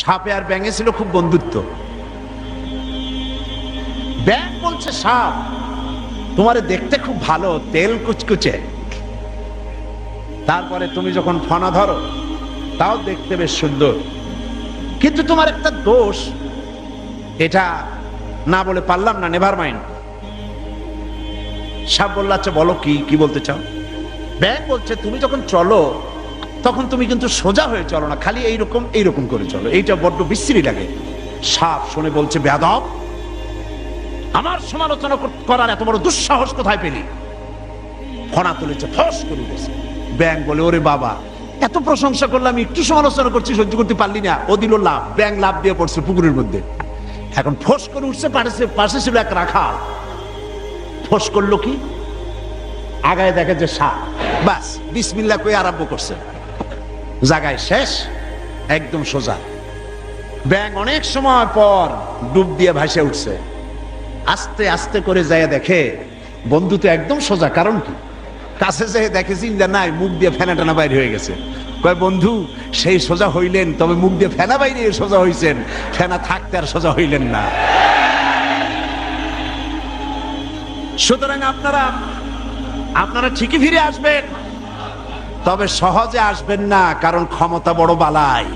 সাপে আর ব্যাঙে ছিল খুব বন্ধুত্ব। ব্যাঙ বলছে, সাপ, তোমারে দেখতে খুব ভালো, তেল কুচকুচে। তারপরে তুমি যখন ফনা ধরো, তাও দেখতে বেশ সুন্দর। কিন্তু তোমার একটা দোষ, এটা না বলে পারলাম না নেভার মাইন্ড সাপ বলল আচ্ছা বলো কি কি বলতে চাও? ব্যাগ বলছে, তুমি যখন চলো তখন তুমি কিন্তু সোজা হয়ে চলো না, খালি এইরকম এইরকম করে চলো। এইটা বড্ড বিশ্রী লাগে। সাপ শুনে বলছে বেদব আমার সমালোচনা করার এত বড় দুঃসাহস কোথায় পেলি? ফনা তুলেছে, ফস করে উঠেছে। ব্যাং বলে, ওরে বাবা, এত প্রশংসা করলাম একটু সমালোচনা করছি, সহ্য করতে পারলি না। ও দিল লাভ ব্যাং লাভ দিয়ে পড়ছে পুকুরের মধ্যে। এখন ফোস করে উঠছে, পাশে পাশে ছিল এক রাখাল। ফোস করল কি? আগায় দেখে যে সাপ। বাস বিসমিল্লা কই আরম্ভ করছে। জাগায় শেষ, একদম সোজা। ব্যাং অনেক সময় পর ডুব দিয়ে ভাসে উঠছে। আস্তে আস্তে করে যায় দেখে বন্ধু তো একদম সোজা, কারণ কি? কাছে যেয়ে দেখে চিন্তা নাই, মুখ দিয়ে ফেনা টানা বাইরে হয়ে গেছে। কয়, বন্ধু, সেই সোজা হইলেন, তবে মুখ দিয়ে ফেনা বাইরে সোজা হইছেন। ফেনা থাকতে আর সোজা হইলেন না। সুতরাং আপনারা আপনারা ঠিকই ফিরে আসবেন। তবে সহজে আসবেন না কারণ ক্ষমতা বড় বালাই।